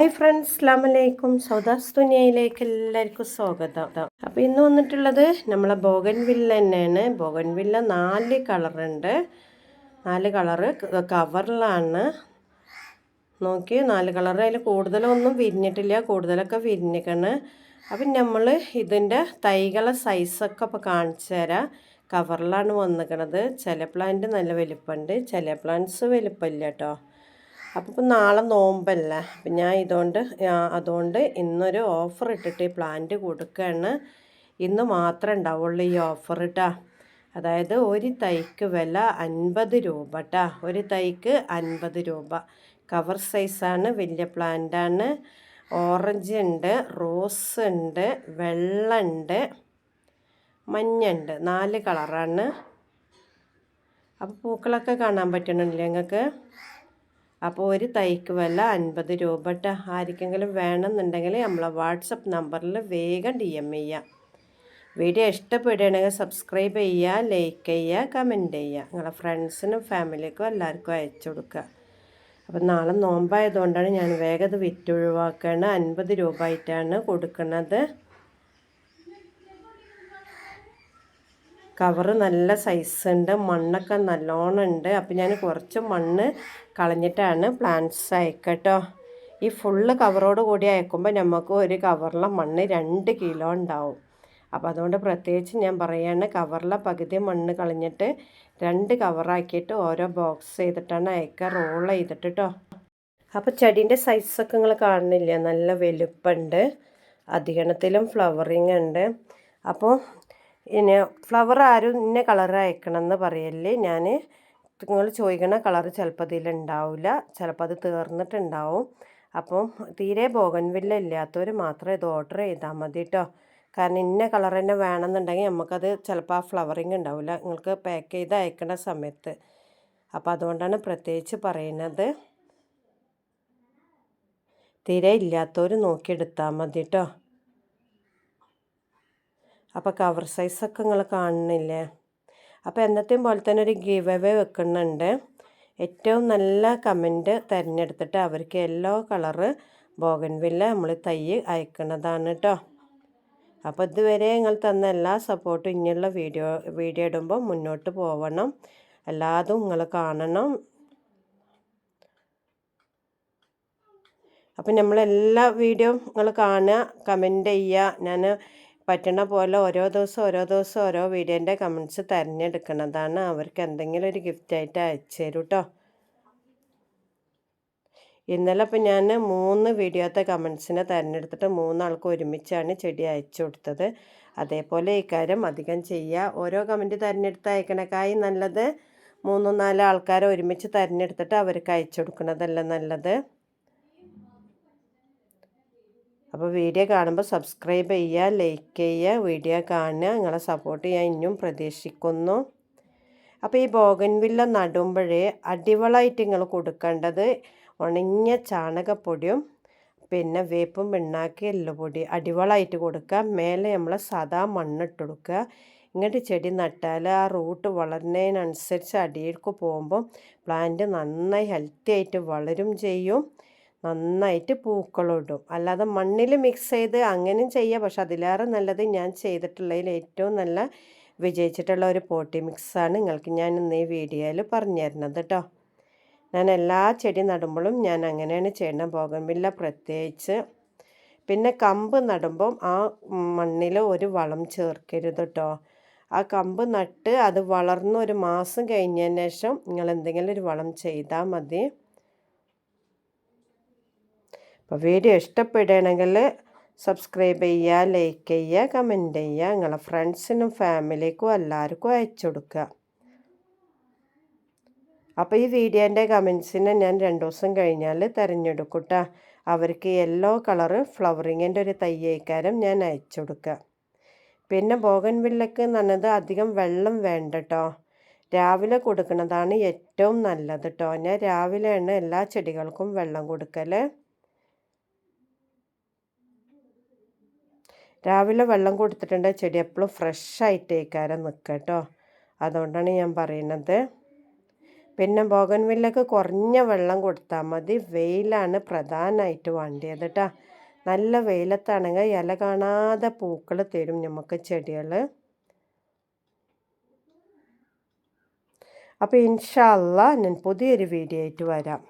Hi friends അസ്ലാമലൈക്കും സൗദാസ് ദുനിയയിലേക്ക് എല്ലാവർക്കും സ്വാഗതം. അപ്പോൾ ഇന്ന് വന്നിട്ടുള്ളത് നമ്മളെ ബോഗൻ വില്ല തന്നെയാണ്. ബോഗൻ വില്ല നാല് കളറുണ്ട് നാല് കളറ് കവറിലാണ് നോക്കി നാല് കളർ അതിൽ കൂടുതലൊന്നും വിരിഞ്ഞിട്ടില്ല. കൂടുതലൊക്കെ വിരിഞ്ഞിക്കണ് അപ്പം നമ്മൾ ഇതിന്റെ തൈകളെ സൈസൊക്കെ ഇപ്പോൾ കാണിച്ചു തരാം. കവറിലാണ് വന്നിക്കണത്. ചില പ്ലാന്റ് നല്ല വലിപ്പമുണ്ട്. ചില പ്ലാന്റ്സ് വലിപ്പമില്ല കേട്ടോ അപ്പോൾ ഇപ്പം നാളെ നോമ്പല്ല? അപ്പം ഞാൻ ഇതുകൊണ്ട് അതുകൊണ്ട് ഇന്നൊരു ഓഫർ ഇട്ടിട്ട് ഈ പ്ലാന്റ് കൊടുക്കുകയാണ് ഇന്ന് മാത്രമേ ഉണ്ടാവുള്ളൂ ഈ ഓഫർ ഇട്ടാ അതായത് ഒരു തൈക്ക് വില അൻപത് രൂപ കേട്ടാ ഒരു തൈക്ക് അൻപത് രൂപ. കവർ സൈസാണ് വലിയ പ്ലാന്റാണ് ഓറഞ്ച് ഉണ്ട് റോസ് ഉണ്ട് വെള്ള ഉണ്ട് മഞ്ഞുണ്ട് നാല് കളറാണ് അപ്പോൾ പൂക്കളൊക്കെ കാണാൻ പറ്റണില്ലേ നിങ്ങൾക്ക്? അപ്പോൾ ഒരു തൈക്ക് വില അൻപത് രൂപ ആർക്കെങ്കിലും വേണമെന്നുണ്ടെങ്കിൽ നമ്മളെ വാട്സപ്പ് നമ്പറിൽ വേഗം ഡി എം ചെയ്യാം വീഡിയോ ഇഷ്ടപ്പെടുകയാണെങ്കിൽ സബ്സ്ക്രൈബ് ചെയ്യുക ലൈക്ക് ചെയ്യുക കമന്റ് ചെയ്യുക. നിങ്ങളെ ഫ്രണ്ട്സിനും ഫാമിലിക്കും എല്ലാവർക്കും അയച്ചു കൊടുക്കുക. അപ്പം നാളെ നോമ്പായതുകൊണ്ടാണ് ഞാൻ വേഗം അത് വിറ്റൊഴിവാക്കുകയാണ് അൻപത് രൂപ ആയിട്ടാണ് കൊടുക്കുന്നത് കവറ് നല്ല സൈസ് ഉണ്ട് മണ്ണൊക്കെ നല്ലോണം ഉണ്ട്. അപ്പം ഞാൻ കുറച്ച് മണ്ണ് കളഞ്ഞിട്ടാണ് പ്ലാന്റ്സ് അയക്കട്ടോ. ഈ ഫുള്ള് കവറോട് കൂടി അയക്കുമ്പോൾ നമുക്ക് ഒരു കവറിലെ മണ്ണ് രണ്ട് കിലോ ഉണ്ടാവും. അപ്പോൾ അതുകൊണ്ട് പ്രത്യേകിച്ച് ഞാൻ പറയുകയാണ് കവറിലെ പകുതി മണ്ണ് കളഞ്ഞിട്ട് രണ്ട് കവറാക്കിയിട്ട് ഓരോ ബോക്സ് ചെയ്തിട്ടാണ് അയക്കുക റോൾ ചെയ്തിട്ട് അപ്പോൾ ചെടീന്റെ സൈസൊക്കെ നിങ്ങൾ കാണുന്നില്ല? നല്ല വലുപ്പമുണ്ട് അധികണത്തിലും ഫ്ലവറിങ് ഉണ്ട്. അപ്പോൾ ഇനി ഫ്ലവർ ആരും ഇന്ന കളർ അയക്കണം എന്ന് പറയല്ലേ ഞാൻ നിങ്ങൾ ചോദിക്കണ കളർ ചിലപ്പോൾ അതിലുണ്ടാവില്ല ചിലപ്പോൾ അത് തീർന്നിട്ടുണ്ടാവും. അപ്പം തീരെ ബോഗൻവില്ല ഇല്ലാത്തവർ മാത്രമേ ഇത് ഓർഡർ ചെയ്താൽ മതി കേട്ടോ കാരണം ഇന്ന കളർ തന്നെ വേണമെന്നുണ്ടെങ്കിൽ നമുക്കത് ചിലപ്പോൾ ആ ഫ്ലവറിങ് ഉണ്ടാവില്ല നിങ്ങൾക്ക് പാക്ക് ചെയ്ത് അയക്കുന്ന സമയത്ത്. അപ്പോൾ അതുകൊണ്ടാണ് പ്രത്യേകിച്ച് പറയുന്നത് തീരെ ഇല്ലാത്തവർ നോക്കിയെടുത്താൽ മതി കേട്ടോ അപ്പോൾ കവർ സൈസൊക്കെ നിങ്ങൾ കാണുന്നില്ലേ? അപ്പോൾ എന്നത്തെയും പോലെ തന്നെ ഒരു ഗിവ് അവേ വെക്കുന്നുണ്ട്. ഏറ്റവും നല്ല കമന്റ് തിരഞ്ഞെടുത്തിട്ട് അവർക്ക് യെല്ലോ കളറ് ബോഗൻവില്ല നമ്മൾ തൈ അയക്കുന്നതാണ് കേട്ടോ അപ്പോൾ ഇതുവരെ നിങ്ങൾ തന്ന എല്ലാ സപ്പോർട്ടും ഇനിയുള്ള വീഡിയോ വീഡിയോ ഇടുമ്പോൾ മുന്നോട്ട് പോവണം. എല്ലാതും നിങ്ങൾ കാണണം. അപ്പം നമ്മളെല്ലാ വീഡിയോ നിങ്ങൾ കാണുക കമന്റ് ചെയ്യുക. ഞാൻ പറ്റണ പോലെ ഓരോ ദിവസം ഓരോ ദിവസം ഓരോ വീഡിയോന്റെ കമൻസ് തിരഞ്ഞെടുക്കണതാണ്. അവർക്ക് എന്തെങ്കിലും ഒരു ഗിഫ്റ്റായിട്ട് അയച്ചു തരും കേട്ടോ ഇന്നലെ ഇപ്പം ഞാൻ മൂന്ന് വീഡിയോത്തെ കമൻസിനെ തിരഞ്ഞെടുത്തിട്ട് മൂന്നാൾക്ക് ഒരുമിച്ചാണ് ചെടി അയച്ചു കൊടുത്തത്. അതേപോലെ ഇക്കാര്യം അധികം ചെയ്യുക ഓരോ കമന്റ് തിരഞ്ഞെടുത്ത് അയക്കണക്കായി നല്ലത് മൂന്നും നാല് ആൾക്കാരെ ഒരുമിച്ച് തിരഞ്ഞെടുത്തിട്ട് അവർക്ക് അയച്ചു കൊടുക്കുന്നതല്ല നല്ലത്. അപ്പോൾ വീഡിയോ കാണുമ്പോൾ സബ്സ്ക്രൈബ് ചെയ്യുക ലൈക്ക് ചെയ്യുക വീഡിയോ കാണുക. നിങ്ങളെ സപ്പോർട്ട് ചെയ്യാൻ ഇനിയും പ്രതീക്ഷിക്കുന്നു. അപ്പോൾ ഈ ബോഗൻവില്ല നടുമ്പോഴേ അടിവളമായിട്ട് നിങ്ങൾ കൊടുക്കേണ്ടത് ഉണങ്ങിയ ചാണകപ്പൊടിയും പിന്നെ വേപ്പും പിണ്ണാക്കി എല്ലുപൊടി അടിവളമായിട്ട് കൊടുക്കുക. മേലെ നമ്മൾ സാധാ മണ്ണിട്ട് കൊടുക്കുക. ഇങ്ങോട്ട് ചെടി നട്ടാൽ ആ റൂട്ട് വളരുന്നതിനനുസരിച്ച് അടിയിലേക്ക് പോകുമ്പോൾ പ്ലാന്റ് നന്നായി ഹെൽത്തി ആയിട്ട് വളരും ചെയ്യും. നന്നായിട്ട് പൂക്കളിടും. അല്ലാതെ മണ്ണിൽ മിക്സ് ചെയ്ത് അങ്ങനെയും ചെയ്യാം. പക്ഷെ അതിലേറെ നല്ലത് ഞാൻ ചെയ്തിട്ടുള്ളതിൽ ഏറ്റവും നല്ല വിജയിച്ചിട്ടുള്ള ഒരു പോട്ടി മിക്സാണ് നിങ്ങൾക്ക് ഞാൻ ഇന്ന് ഈ വീഡിയോയിൽ പറഞ്ഞു തരുന്നത് കേട്ടോ ഞാൻ എല്ലാ ചെടി നടുമ്പോഴും ഞാൻ അങ്ങനെയാണ് ചെയ്യണം ബോഗൻവില്ല പ്രത്യേകിച്ച്. പിന്നെ കമ്പ് നടുമ്പം ആ മണ്ണിൽ ഒരു വളം ചേർക്കരുത് കേട്ടോ ആ കമ്പ് നട്ട് അത് വളർന്ന് ഒരു മാസം കഴിഞ്ഞതിന് ശേഷം നിങ്ങൾ എന്തെങ്കിലും ഒരു വളം ചെയ്താൽ മതി. അപ്പോൾ വീഡിയോ ഇഷ്ടപ്പെടുകയാണെങ്കിൽ സബ്സ്ക്രൈബ് ചെയ്യുക ലൈക്ക് ചെയ്യുക കമന്റ് ചെയ്യുക നിങ്ങളെ ഫ്രണ്ട്സിനും ഫാമിലിക്കും എല്ലാവർക്കും അയച്ചു കൊടുക്കുക. അപ്പോൾ ഈ വീഡിയോന്റെ കമൻസിനെ ഞാൻ രണ്ട് ദിവസം കഴിഞ്ഞാൽ തിരഞ്ഞെടുക്കട്ടെ അവർക്ക് യെല്ലോ കളറ് ഫ്ലവറിങ്ങിന്റെ ഒരു തയ്യക്കാരം ഞാൻ അയച്ചു കൊടുക്കുക. പിന്നെ ബോഗൻ വില്ലക്ക് നല്ലത് അധികം വെള്ളം വേണ്ട കേട്ടോ. രാവിലെ കൊടുക്കുന്നതാണ് ഏറ്റവും നല്ലത് കേട്ടോ. ഞാൻ രാവിലെയാണ് എല്ലാ ചെടികൾക്കും വെള്ളം കൊടുക്കൽ രാവിലെ വെള്ളം കൊടുത്തിട്ടുണ്ട്. ചെടി എപ്പോഴും ഫ്രഷ് ആയിട്ടേക്കാരം നിൽക്കുക കേട്ടോ അതുകൊണ്ടാണ് ഞാൻ പറയുന്നത്. പിന്നെ ബോഗൻവില്ലക്ക് കുറഞ്ഞ വെള്ളം കൊടുത്താൽ മതി. വെയിലാണ് പ്രധാനമായിട്ട് വേണ്ടിയത് കേട്ടോ നല്ല വെയിലത്താണെങ്കിൽ ഇല കാണാതെ പൂക്കൾ തരും നമുക്ക് ചെടികൾ അപ്പോൾ ഇൻഷാല്ല ഞാൻ പുതിയൊരു വീഡിയോ ആയിട്ട് വരാം.